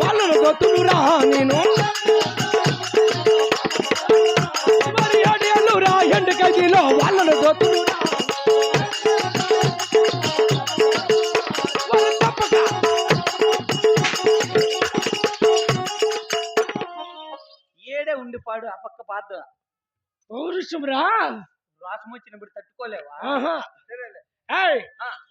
వాళ్ళను దొత్తులురా నేను మరి ఏడేళ్ళు రా ఎండు ఖైదీలో వాళ్ళను తప్పక. ఏడే ఉండిపాడు ఆ పక్క పాత? పౌరుషం రా రాసం వచ్చినప్పుడు తట్టుకోలేవా.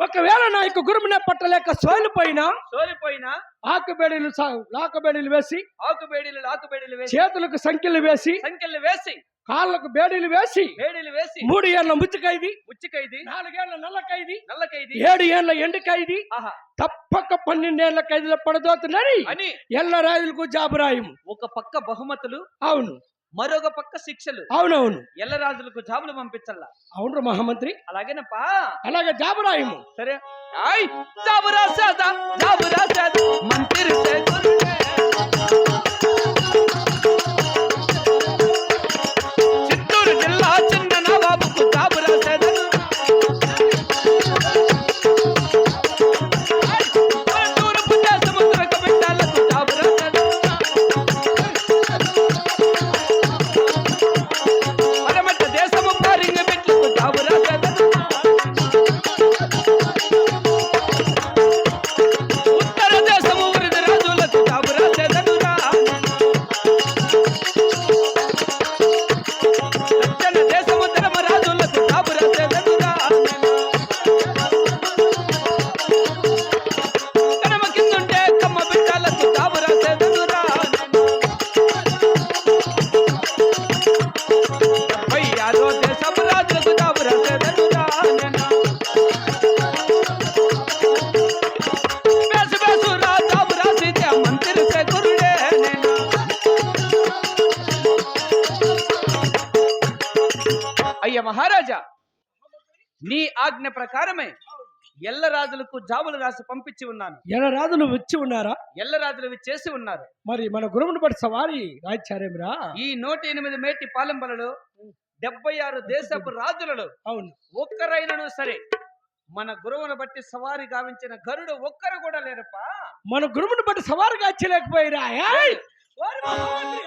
ఒకవేళ నా యొక్క గురుమునే పట్టలేక సోలిపోయినా సోలిపోయినా ఆకుబేడీలు లాకబేడీలు వేసి ఆకు బేడీలు లాకు బేడీలు వేసి చేతులకు సంఖ్యలు వేసి సంఖ్యలు వేసి కాళ్ళకు బేడీలు వేసి బేడీలు వేసి మూడు ఏళ్ళ ముచ్చుకైది ముచ్చికైది నాలుగేళ్ళ నల్ల ఖైదీ నల్ల ఖైదీ ఏడు ఏళ్ళ ఎండు ఖైదీ ఆహా. తప్పక పన్నెండేళ్ళ ఖైదీలో పడదోతున్నది. అని. ఎల్ల రాజులకు జాబురాయము ఒక పక్క బహుమతులు అవును. మరొక పక్క శిక్షలు. అవునవును. ఎల్లరాజులకు జాబులు పంపించల్లా. అవును మహామంత్రి. అలాగేనప్పా? అలాగే జాబురాయము సరే. ఆయ్ జాబురా సాదా జాబురా సాదా మంత్రి మహారాజా నీ ఆజ్ఞ ప్రకారమే ఎల్ల రాజులకు జాబులు రాసి పంపించి ఉన్నాను. ఎల్ల రాజులు వచ్చి ఉన్నారా? ఎల్ల రాజులు చేసి ఉన్నారు. మరి మన గురువుని బట్టి సవారి రాయిచారేమిరా ఈ నూట ఎనిమిది మేటి పాలెంబలలో డెబ్బై ఆరు దేశపు రాజులలో అవును. ఒక్కరైనను సరే మన గురువును బట్టి సవారి గావించిన గరుడు ఒక్కరు కూడా లేరప్పా. మన గురువుని బట్టి! ఓరి మహామంత్రి,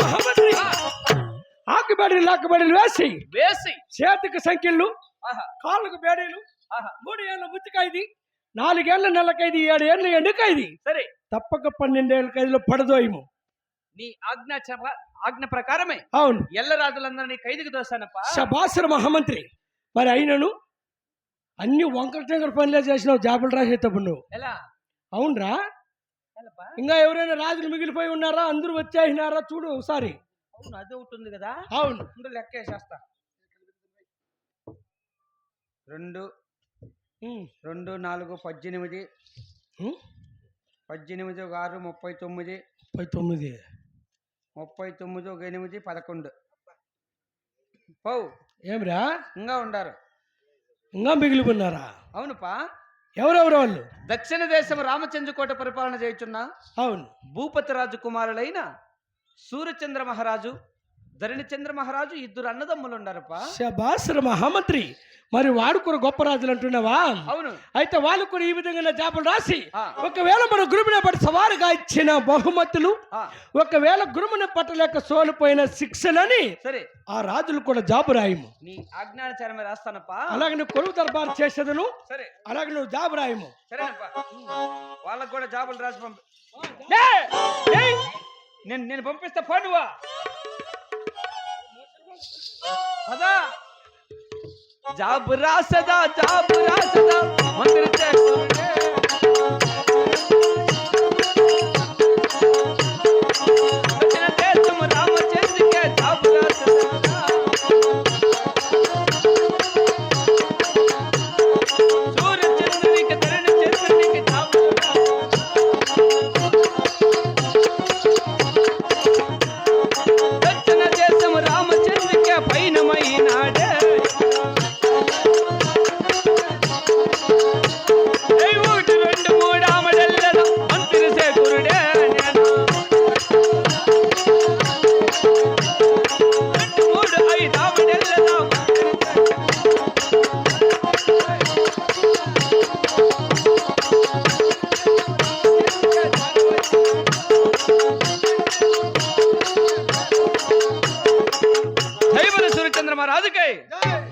మహామంత్రి ఆకుబడి లాక్కుబడిలు వేసి వేసి. చేతికి సంఖ్యలు ఆహా. కాళ్ళకు బేడీలు ఆహా. మూడు ఏళ్ళ ముత్తికైది నాలుగేళ్ళ నెలకైది ఏడు ఏళ్ళ ఎండుకైది సరే. తప్పక పన్నెండేళ్ళ ఖైదులో పడదోయము నీ ఆజ్ఞ ఆజ్ఞ ప్రకారమే అవును. ఎల్ల రాజులందరినీ ఖైదుకు దోశానప్ప శబాసుర మహామంత్రి. మరి అయినను అన్ని వంకర టెంకర పనులే చేసినావు జాబులు రాసేటప్పుడు నువ్వు. ఎలా? అవునరా? ఇంకా ఎవరైనా రాజులు మిగిలిపోయి ఉన్నారా? అందరూ వచ్చేసినారా? చూడు ఒకసారి. అవును అది ఉంది కదా? అవును. ముందు లెక్క వేసేస్తా రెండు. రెండు నాలుగు పద్దెనిమిది. పద్దెనిమిది ఒక ఆరు ముప్పై తొమ్మిది. ముప్పై తొమ్మిది. ముప్పై తొమ్మిది ఒక ఎనిమిది పదకొండు. పౌ. ఏమిరా? ఇంకా ఉండారు. ఇంకా మిగిలిపోయినారా? అవునుపా. ఎవరెవరు వాళ్ళు? దక్షిణ దేశం రామచంద్రకోట పరిపాలన చేయుచున్న అవును. భూపతి రాజు కుమారులైన సూర్యచంద్ర మహారాజు ధరణిచంద్ర మహారాజు ఇద్దరు అన్నదమ్ములు ఉండారప్పా శబాసుర మహామంత్రి మరి వాడు కూడా గొప్ప రాజులు అంటున్నావా? అవును. అయితే వాళ్ళు కూడా ఈ విధంగా జాబులు రాసి. ఒకవేళ మన గురుముని పట్టి సవారుగా ఇచ్చిన బహుమతులు ఒకవేళ గురుముని పట్టలేక సోలిపోయిన శిక్షలని సరే. ఆ రాజులు కూడా జాబు రాయము. నీ ఆజ్ఞానుచారమే రాస్తానప్పా? అలాగే నువ్వు కొలువు దర్బారు చేసేదను సరే. అలాగే నువ్వు జాబు రాయము. సరేనప్పా. వాళ్ళకు కూడా జాబులు రాసి పంపి నేను నేను పంపిస్తా పోనువా పదా. జాబు రాసదా జాబు రాసదా మందిర చేస్తుంటే సూర్యచంద్ర